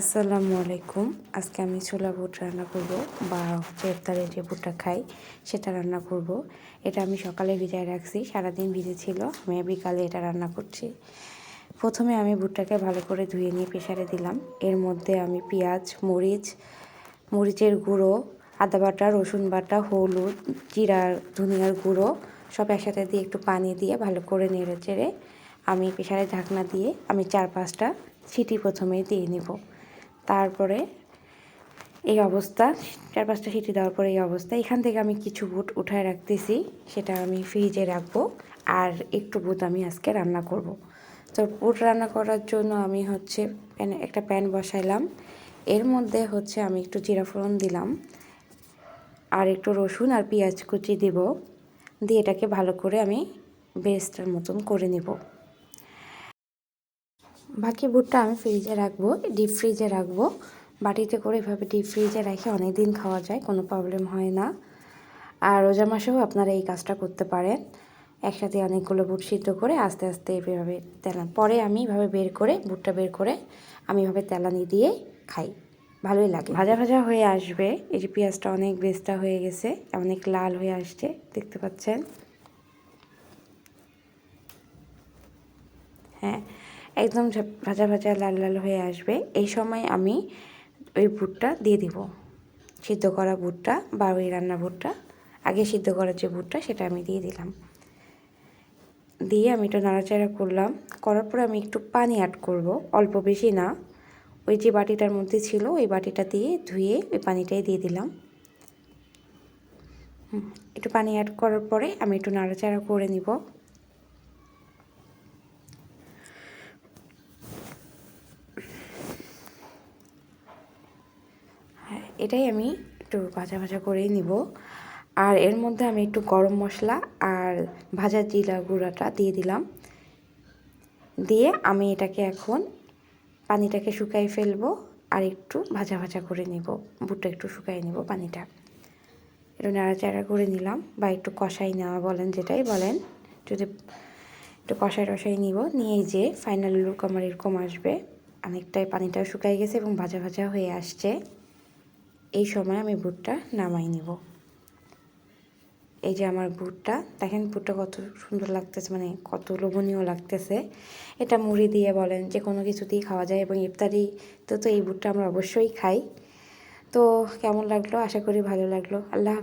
আসসালামু আলাইকুম। আজকে আমি ছোলা বুট রান্না করব বা হচ্ছে যে বুটটা খাই সেটা রান্না করব। এটা আমি সকালে ভিজায় রাখছি, সারাদিন ভিজেছিল। আমি বিকালে এটা রান্না করছি। প্রথমে আমি বুটটাকে ভালো করে ধুয়ে নিয়ে প্রেশারে দিলাম। এর মধ্যে আমি পেঁয়াজ, মরিচ, মরিচের গুঁড়ো, আদা বাটা, রসুন বাটা, হলুদ জিরার ধনিয়ার গুঁড়ো সব একসাথে দিয়ে একটু পানি দিয়ে ভালো করে নেড়ে চেড়ে আমি প্রেশারে ঢাকনা দিয়ে আমি চার পাঁচটা সিটি প্রথমে দিয়ে নিব। তারপরে এই অবস্থা চার পাঁচটা সিটি দেওয়ার পরে এই অবস্থা। এখান থেকে আমি কিছু বুট উঠায় রাখতেছি, সেটা আমি ফ্রিজে রাখব, আর একটু বুট আমি আজকে রান্না করব। তো বুট রান্না করার জন্য আমি হচ্ছে প্যান, একটা প্যান বসাইলাম। এর মধ্যে হচ্ছে আমি একটু জিরা ফোড়ন দিলাম, আর একটু রসুন আর পেঁয়াজ কুচি দিব, দিয়ে এটাকে ভালো করে আমি বেস্টার মতন করে নেব। বাকি বুটটা আমি ফ্রিজে রাখব ডিপ ফ্রিজে রাখব। বাটিতে করে এভাবে ডিপ ফ্রিজে রেখে অনেক দিন খাওয়া যায়, কোনো প্রবলেম হয় না। আর রোজা মাসেও আপনারা এই কাজটা করতে পারেন। একসাথে অনেকগুলো বুট সিদ্ধ করে আস্তে আস্তে এভাবে তেলান, পরে আমি এভাবে বের করে, বুটটা বের করে আমি এভাবে তেলানি দিয়ে খাই। ভালোই লাগে। ভাজা ভাজা হয়ে আসবে। এই পেঁয়াজটা অনেক বেস্তা হয়ে গেছে, অনেক লাল হয়ে আসছে, দেখতে পাচ্ছেন? হ্যাঁ একদম ভাজা ভাজা লাল লাল হয়ে আসবে। এই সময় আমি ওই বুটটা দিয়ে দিব। সিদ্ধ করা বুটটা বা ওই রান্না বুটটা, আগে সিদ্ধ করার যে বুটটা সেটা আমি দিয়ে দিলাম। দিয়ে আমি একটু নাড়াচাড়া করলাম। করার পরে আমি একটু পানি অ্যাড করব, অল্প বেশি না। ওই যে বাটিটার মধ্যে ছিল, ওই বাটিটা দিয়ে ধুয়ে ওই পানিটাই দিয়ে দিলাম। একটু পানি অ্যাড করার পরে আমি একটু নাড়াচাড়া করে নিব। এটাই আমি একটু ভাজা ভাজা করেই নিব। আর এর মধ্যে আমি একটু গরম মশলা আর ভাজা জিরা গুঁড়াটা দিয়ে দিলাম। দিয়ে আমি এটাকে এখন পানিটাকে শুকাই ফেলব আর একটু ভাজা ভাজা করে নিব। বুটটা একটু শুকাই নিব পানিটা। একটু নাড়াচাড়া করে নিলাম বা একটু কষাই নেওয়া বলেন যেটাই বলেন। যদি একটু কষাই টষাই নিব নিয়ে যে ফাইনাল লুক আমার এরকম আসবে। অনেকটাই পানিটাও শুকাই গেছে এবং ভাজা ভাজা হয়ে আসছে। এই সময় আমি বুটটা নামাই নিব। এই যে আমার বুটটা দেখেন বুটটা কত সুন্দর লাগতেছে মানে কত লোভনীয় লাগতেছে। এটা মুড়ি দিয়ে বলেন, যে কোনো কিছুতেই খাওয়া যায় এবং ইফতারি তো তো এই বুটটা আমরা অবশ্যই খাই। তো কেমন লাগল? আশা করি ভালো লাগল। আল্লাহ